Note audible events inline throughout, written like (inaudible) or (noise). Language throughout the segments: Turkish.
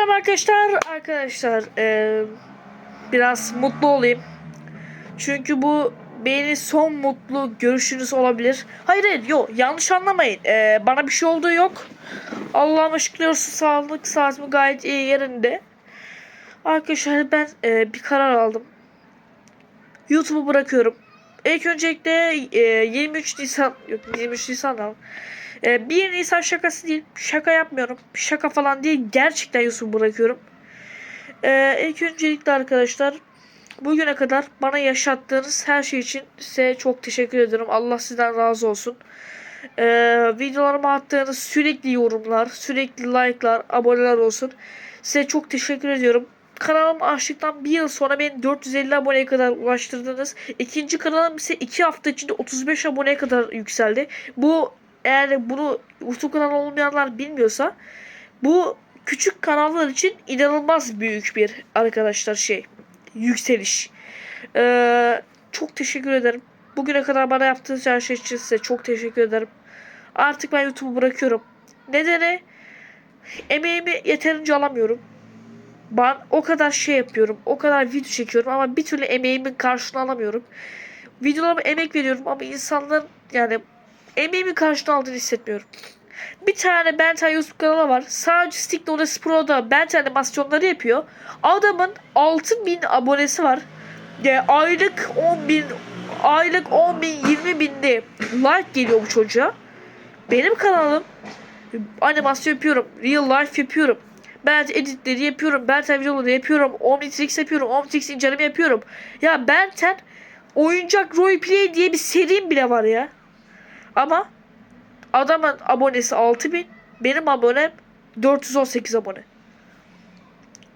Selam arkadaşlar. Arkadaşlar eee, biraz mutlu olayım. Çünkü bu benim son mutlu görüşünüz olabilir. Hayır hayır yok yanlış anlamayın. Eee, bana bir şey olduğu yok. Allah'ıma şükürler sağlık saatimi gayet iyi yerinde. Arkadaşlar ben eee, bir karar aldım. YouTube'u bırakıyorum. İlk öncelikle eee, 23 Nisan yok 23 Nisan da ee, 1 Nisan şakası değil. Şaka yapmıyorum. Şaka falan değil. Gerçekten Yusuf'u bırakıyorum. Ee, ilk öncelikle arkadaşlar bugüne kadar bana yaşattığınız her şey için size çok teşekkür ederim. Allah sizden razı olsun. Ee, videolarıma attığınız sürekli yorumlar, sürekli like'lar, aboneler olsun. Size çok teşekkür ediyorum. Kanalım açtıktan bir yıl sonra beni 450 aboneye kadar ulaştırdınız. İkinci kanalım ise 2 hafta içinde 35 aboneye kadar yükseldi. Bu eğer bunu YouTube kanalı olmayanlar bilmiyorsa bu küçük kanallar için inanılmaz büyük bir arkadaşlar şey yükseliş. Ee, çok teşekkür ederim. Bugüne kadar bana yaptığınız her şey için size çok teşekkür ederim. Artık ben YouTube'u bırakıyorum. Nedeni emeğimi yeterince alamıyorum. Ben o kadar şey yapıyorum. O kadar video çekiyorum ama bir türlü emeğimin karşılığını alamıyorum. Videolarıma emek veriyorum ama insanların yani emeğimin karşılığını aldığını hissetmiyorum. Bir tane Benten YouTube kanalı var. Sadece Stick Notes Pro'da Benten animasyonları yapıyor. Adamın 6000 abonesi var. Ya aylık 10 bin aylık 10 bin 20 binde like geliyor bu çocuğa. Benim kanalım animasyon yapıyorum. Real life yapıyorum. Ben editleri yapıyorum. Benten videoları yapıyorum. Omnitrix yapıyorum. Omnitrix inceleme yapıyorum. Ya Benten oyuncak roleplay diye bir serim bile var ya. Ama adamın abonesi 6000, benim abonem 418 abone.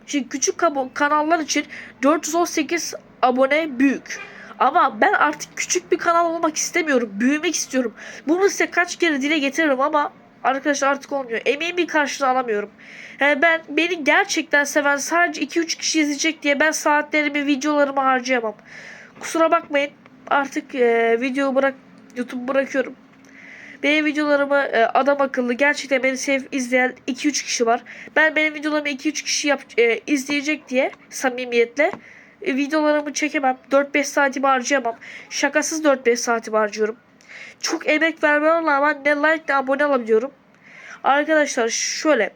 Şimdi küçük kanallar için 418 abone büyük. Ama ben artık küçük bir kanal olmak istemiyorum. Büyümek istiyorum. Bunu size kaç kere dile getiririm ama arkadaşlar artık olmuyor. Emeğimin karşılığını alamıyorum. Yani ben beni gerçekten seven sadece 2-3 kişi izleyecek diye ben saatlerimi videolarımı harcayamam. Kusura bakmayın. Artık e, videoyu bırak YouTube bırakıyorum. Benim videolarımı e, adam akıllı gerçekten beni sev izleyen 2-3 kişi var. Ben benim videolarımı 2-3 kişi yap, e, izleyecek diye samimiyetle e, videolarımı çekemem. 4-5 saatimi harcayamam. Şakasız 4-5 saatimi harcıyorum. Çok emek vermeme rağmen ne like ne abone alabiliyorum. Arkadaşlar şöyle.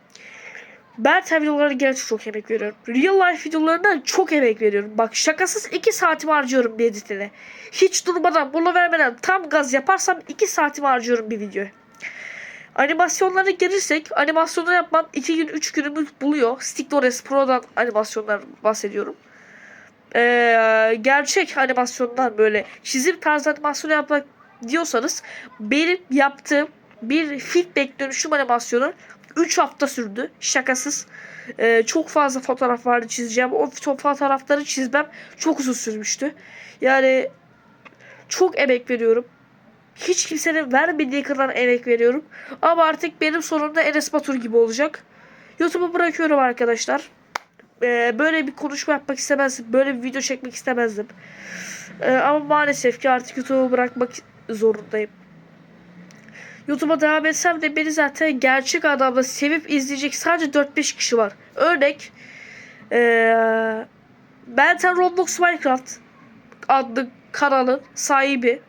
Ben tabi videolara gerçekten çok emek veriyorum. Real life videolarına çok emek veriyorum. Bak şakasız 2 saatimi harcıyorum bir editine. Hiç durmadan, mola vermeden tam gaz yaparsam 2 saatimi harcıyorum bir videoya. Animasyonlara gelirsek animasyonları yapmam 2 gün 3 günümü buluyor. StickDores Pro'dan animasyonlar bahsediyorum. Ee, gerçek animasyondan böyle çizim tarzı animasyon yapmak diyorsanız benim yaptığım bir feedback dönüşüm animasyonu 3 hafta sürdü. Şakasız. Ee, çok fazla fotoğraf vardı çizeceğim. O fotoğrafları çizmem çok uzun sürmüştü. Yani çok emek veriyorum. Hiç kimsenin vermediği kadar emek veriyorum. Ama artık benim sonunda Enes Batur gibi olacak. YouTube'u bırakıyorum arkadaşlar. Ee, böyle bir konuşma yapmak istemezdim. Böyle bir video çekmek istemezdim. Ee, ama maalesef ki artık YouTube'u bırakmak zorundayım. YouTube'a devam etsem de beni zaten gerçek adamla sevip izleyecek sadece 4-5 kişi var. Örnek ee, Benten Roblox Minecraft adlı kanalın sahibi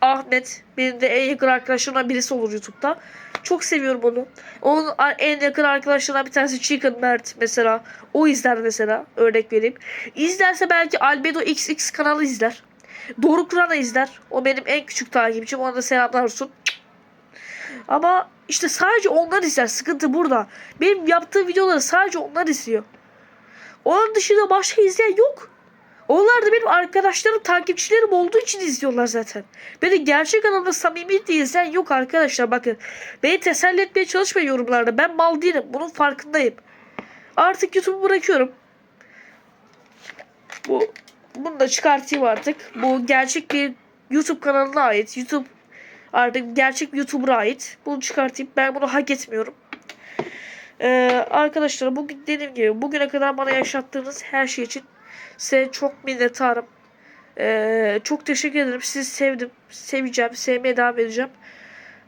Ahmet. Benim de en yakın arkadaşlarımdan birisi olur YouTube'da. Çok seviyorum onu. Onun en yakın arkadaşlarından bir tanesi Chicken Mert mesela. O izler mesela. Örnek vereyim. İzlerse belki Albedo XX kanalı izler. Doruk Kur'an'ı izler. O benim en küçük takipçim. Ona da selamlar olsun. Ama işte sadece onlar izler. Sıkıntı burada. Benim yaptığım videoları sadece onlar izliyor. Onun dışında başka izleyen yok. Onlar da benim arkadaşlarım, takipçilerim olduğu için izliyorlar zaten. Beni gerçek anlamda samimi izleyen yok arkadaşlar. Bakın beni teselli etmeye çalışmayın yorumlarda. Ben mal değilim. Bunun farkındayım. Artık YouTube'u bırakıyorum. Bu bunu da çıkartayım artık. Bu gerçek bir YouTube kanalına ait. YouTube artık gerçek bir YouTuber'a ait. Bunu çıkartayım. Ben bunu hak etmiyorum. Ee, arkadaşlar bugün dediğim gibi bugüne kadar bana yaşattığınız her şey için size çok minnettarım. Ee, çok teşekkür ederim. Sizi sevdim. Seveceğim. Sevmeye devam edeceğim.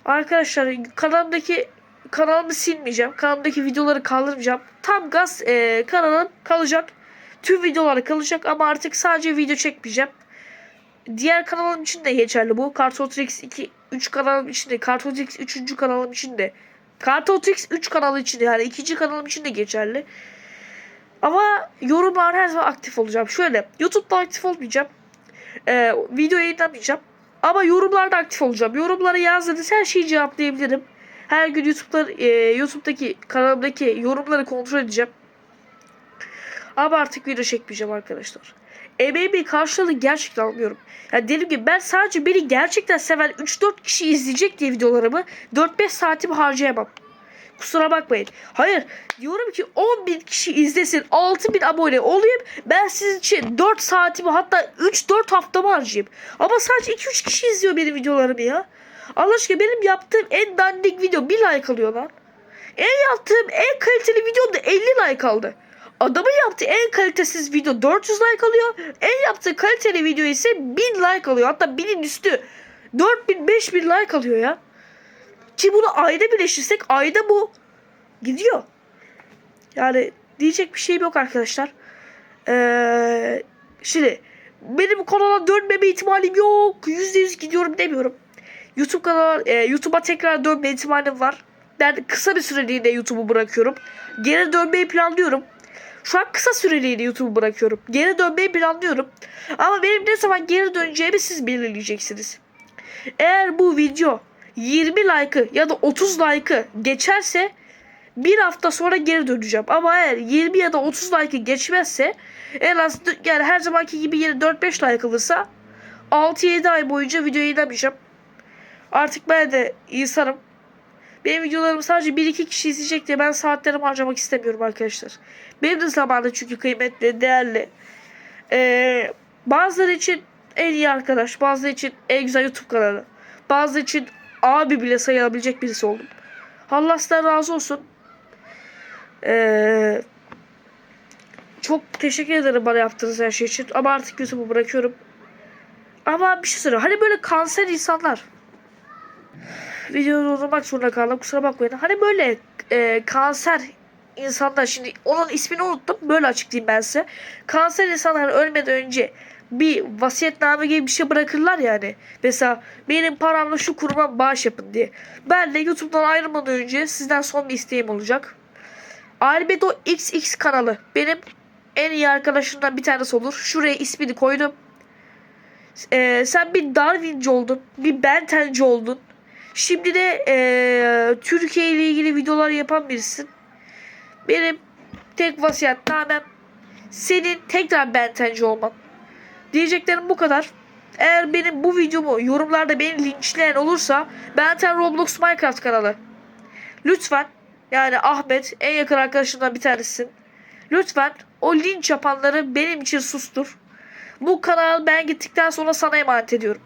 Arkadaşlar kanalımdaki kanalımı silmeyeceğim. Kanalımdaki videoları kaldırmayacağım. Tam gaz e, kanalım kalacak. Tüm videolar kalacak ama artık sadece video çekmeyeceğim. Diğer kanalım için de geçerli bu. Cartotrix 2 3 kanalım için de Cartotrix 3. kanalım için de Cartotrix 3 kanalı için de yani ikinci kanalım için de geçerli. Ama yorumlar her zaman aktif olacağım. Şöyle YouTube'da aktif olmayacağım. Ee, video yayınlamayacağım. Ama yorumlarda aktif olacağım. Yorumlara yazdığınız her şeyi cevaplayabilirim. Her gün YouTube'da e, YouTube'daki kanalımdaki yorumları kontrol edeceğim. Ama artık video çekmeyeceğim arkadaşlar. Emeğimin karşılığını gerçekten almıyorum. Yani dediğim gibi ben sadece beni gerçekten seven 3-4 kişi izleyecek diye videolarımı 4-5 saatimi harcayamam. Kusura bakmayın. Hayır diyorum ki 10 bin kişi izlesin 6 bin abone olayım. Ben sizin için 4 saatimi hatta 3-4 haftamı harcayayım. Ama sadece 2-3 kişi izliyor benim videolarımı ya. Allah aşkına benim yaptığım en dandik video 1 like alıyor lan. En yaptığım en kaliteli video da 50 like aldı. Adamın yaptığı en kalitesiz video 400 like alıyor. En yaptığı kaliteli video ise 1000 like alıyor. Hatta 1000'in üstü. 4000 5000 like alıyor ya. Ki bunu ayda birleştirsek ayda bu gidiyor. Yani diyecek bir şeyim yok arkadaşlar. Ee, şimdi benim kanala dönmeme ihtimalim yok. %100 gidiyorum demiyorum. YouTube kanala, e, YouTube'a tekrar dönme ihtimalim var. Ben kısa bir süreliğine YouTube'u bırakıyorum. Geri dönmeyi planlıyorum. Şu an kısa süreliğine YouTube'u bırakıyorum. Geri dönmeyi planlıyorum. Ama benim ne zaman geri döneceğimi siz belirleyeceksiniz. Eğer bu video 20 like'ı ya da 30 like'ı geçerse bir hafta sonra geri döneceğim. Ama eğer 20 ya da 30 like'ı geçmezse en az yani her zamanki gibi yine 4-5 like alırsa 6-7 ay boyunca video yayınlamayacağım. Artık ben de insanım. Benim videolarımı sadece 1-2 kişi izleyecek diye ben saatlerimi harcamak istemiyorum arkadaşlar. Benim de zamanım çünkü kıymetli, değerli. Ee, bazıları için en iyi arkadaş, bazıları için en güzel YouTube kanalı. Bazıları için abi bile sayılabilecek birisi oldum. Allah sizden razı olsun. Ee, çok teşekkür ederim bana yaptığınız her şey için. Ama artık YouTube'u bırakıyorum. Ama bir şey söyleyeyim. Hani böyle kanser insanlar. Videoyu durdurmak zorunda kaldım. Kusura bakmayın. Hani böyle e, kanser insanlar şimdi onun ismini unuttum. Böyle açıklayayım ben size. Kanser insanlar ölmeden önce bir vasiyetname gibi bir şey bırakırlar yani. Mesela benim paramla şu kuruma bağış yapın diye. Ben de YouTube'dan ayrılmadan önce sizden son bir isteğim olacak. Albedo XX kanalı benim en iyi arkadaşımdan bir tanesi olur. Şuraya ismini koydum. Ee, sen bir Darwinci oldun. Bir Bentenci oldun. Şimdi de ee, Türkiye ile ilgili videolar yapan birisin. Benim tek vasiyetnamem senin tekrar Bentenci olman. Diyeceklerim bu kadar. Eğer benim bu videomu yorumlarda beni linçleyen olursa Benten Roblox Minecraft kanalı. Lütfen yani Ahmet en yakın arkadaşımdan bir tanesisin. Lütfen o linç yapanları benim için sustur. Bu kanal ben gittikten sonra sana emanet ediyorum.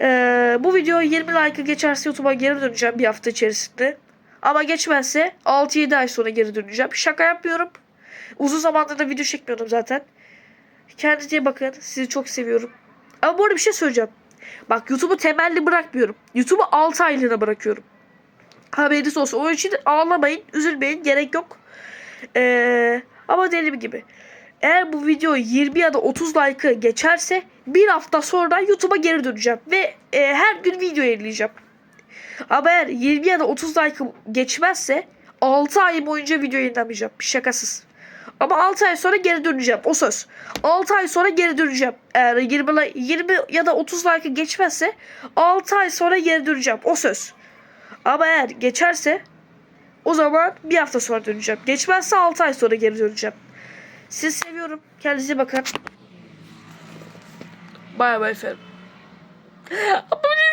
Ee, bu video 20 like geçerse YouTube'a geri döneceğim bir hafta içerisinde. Ama geçmezse 6-7 ay sonra geri döneceğim. Şaka yapmıyorum. Uzun zamandır da video çekmiyordum zaten. Kendinize bakın. Sizi çok seviyorum. Ama bu arada bir şey söyleyeceğim. Bak YouTube'u temelli bırakmıyorum. YouTube'u 6 aylığına bırakıyorum. Haberiniz olsun. Onun için ağlamayın, üzülmeyin. Gerek yok. Ee, ama dediğim gibi. Eğer bu video 20 ya da 30 like'ı geçerse bir hafta sonra YouTube'a geri döneceğim. Ve e, her gün video yayınlayacağım. Ama eğer 20 ya da 30 like geçmezse 6 ay boyunca video yayınlamayacağım. Şakasız. Ama 6 ay sonra geri döneceğim. O söz. 6 ay sonra geri döneceğim. Eğer 20, li- 20 ya da 30 like geçmezse 6 ay sonra geri döneceğim. O söz. Ama eğer geçerse o zaman bir hafta sonra döneceğim. Geçmezse 6 ay sonra geri döneceğim. Sizi seviyorum. Kendinize bakın. Bay bay efendim. (laughs)